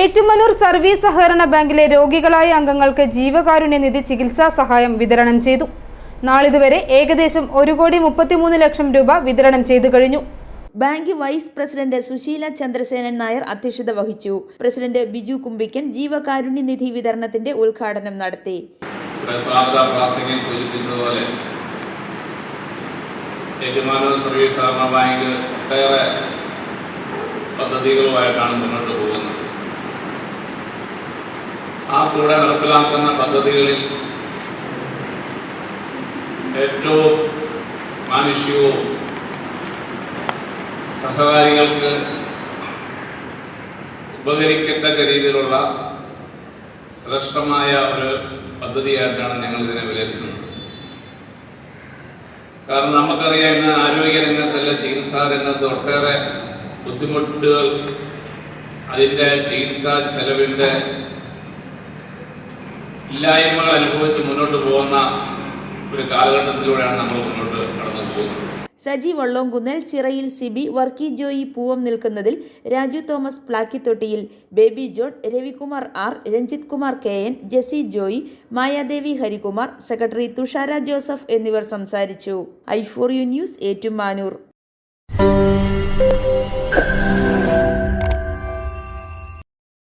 Ettumanoor service സഹകരണ ബാങ്കിലെ രോഗികളായ അംഗങ്ങൾക്ക് ജീവകാരുണ്യ നിധി ചികിത്സാ സഹായം വിതരണം ചെയ്തു. നാളിതുവരെ ഏകദേശം ഒരു കോടി മുപ്പത്തിമൂന്ന് ലക്ഷം രൂപ വിതരണം ചെയ്തു കഴിഞ്ഞു. Bank vice president Susheela Chandrasenan Nair അധ്യക്ഷത വഹിച്ചു. പ്രസിഡന്റ് ബിജു കുമ്പിക്കൻ ജീവകാരുണ്യ നിധി വിതരണത്തിന്റെ ഉദ്ഘാടനം നടത്തി. സൂചിപ്പിച്ചതുപോലെ ഏറ്റുമാനൂർ സർവീസ് സഹകരണ ബാങ്ക് ഒട്ടേറെ പദ്ധതികളുമായിട്ടാണ് മുന്നോട്ട് പോകുന്നത്. ആ കൂടെ നടപ്പിലാക്കുന്ന പദ്ധതികളിൽ ഏറ്റവും മാനുഷികവും സഹകാരികൾക്ക് ഉപകരിക്കത്തക്ക രീതിയിലുള്ള ശ്രേഷ്ഠമായ ഒരു പദ്ധതിയായിട്ടാണ് ഞങ്ങൾ ഇതിനെ വിലയിരുത്തുന്നത്. കാരണം നമുക്കറിയാം ഇന്ന് ആരോഗ്യ രംഗത്തല്ല ചികിത്സാ രംഗത്ത് ഒട്ടേറെ ബുദ്ധിമുട്ടുകൾ അതിന്റെ ചികിത്സാ ചെലവിന്റെ ഇല്ലായ്മകൾ അനുഭവിച്ച് മുന്നോട്ട് പോകുന്ന ഒരു കാലഘട്ടത്തിലൂടെയാണ് നമ്മൾ മുന്നോട്ട് കടന്നു പോകുന്നത്. സജി വള്ളോങ്കുന്നൽ ചിറയിൽ സിബി വർക്കി ജോയി പൂവം നിൽക്കുന്നതിൽ Raju Thomas പ്ലാക്കിത്തൊട്ടിയിൽ Baby John Ravikumar R Ranjith Kumar K N Jessy Joy Mayadevi Harikumar secretary Thushara Joseph എന്നിവർ സംസാരിച്ചു. I four you news Ettumanoor.